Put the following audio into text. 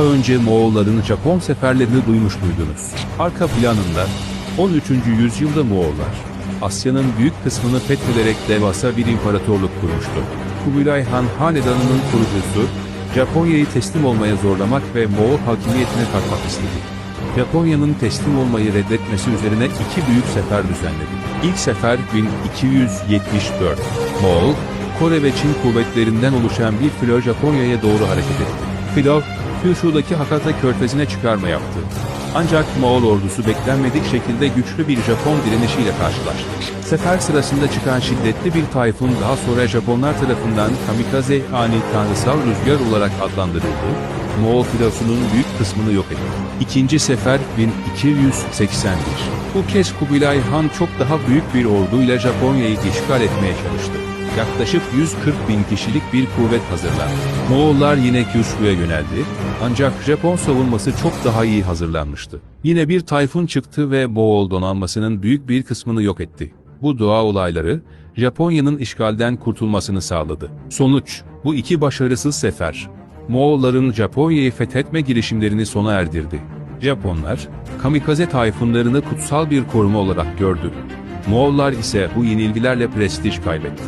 Daha önce Moğolların Japon seferlerini duymuş muydunuz? Arka planında 13. yüzyılda Moğollar Asya'nın büyük kısmını fethederek devasa bir imparatorluk kurmuştu. Kubilay Han hanedanının kurucusu Japonya'yı teslim olmaya zorlamak ve Moğol hakimiyetine kalkmak istedi. Japonya'nın teslim olmayı reddetmesi üzerine iki büyük sefer düzenledi. İlk sefer 1274. Moğol, Kore ve Çin kuvvetlerinden oluşan bir filo Japonya'ya doğru hareket etti. Filo, Kyushu'daki Hakata körfezine çıkarma yaptı. Ancak Moğol ordusu beklenmedik şekilde güçlü bir Japon direnişiyle karşılaştı. Sefer sırasında çıkan şiddetli bir tayfun daha sonra Japonlar tarafından kamikaze ani tanrısal rüzgar olarak adlandırıldı. Moğol filosunun büyük kısmını yok etti. İkinci sefer 1281. Bu kez Kubilay Han çok daha büyük bir orduyla Japonya'yı işgal etmeye çalıştı. Yaklaşık 140 bin kişilik bir kuvvet hazırlandı. Moğollar yine Kyushu'ya yöneldi, ancak Japon savunması çok daha iyi hazırlanmıştı. Yine bir tayfun çıktı ve Moğol donanmasının büyük bir kısmını yok etti. Bu doğa olayları, Japonya'nın işgalden kurtulmasını sağladı. Sonuç, bu iki başarısız sefer, Moğolların Japonya'yı fethetme girişimlerini sona erdirdi. Japonlar, kamikaze tayfunlarını kutsal bir koruma olarak gördü. Moğollar ise bu yenilgilerle prestij kaybetti.